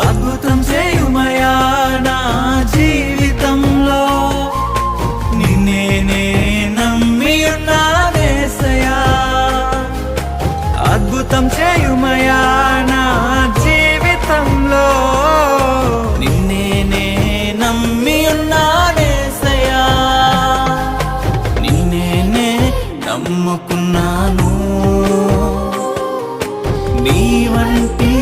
అద్భుతం చేయుమయా నా జీవితంలో? నిన్నే నే నమ్మి ఉన్నానేసయా అద్భుతం చేయుమయా నా జీవితంలో? నిన్నే నే నమ్మి ఉన్నానేసయా నిన్నే నే నమ్ముకున్నాను నీ వంటి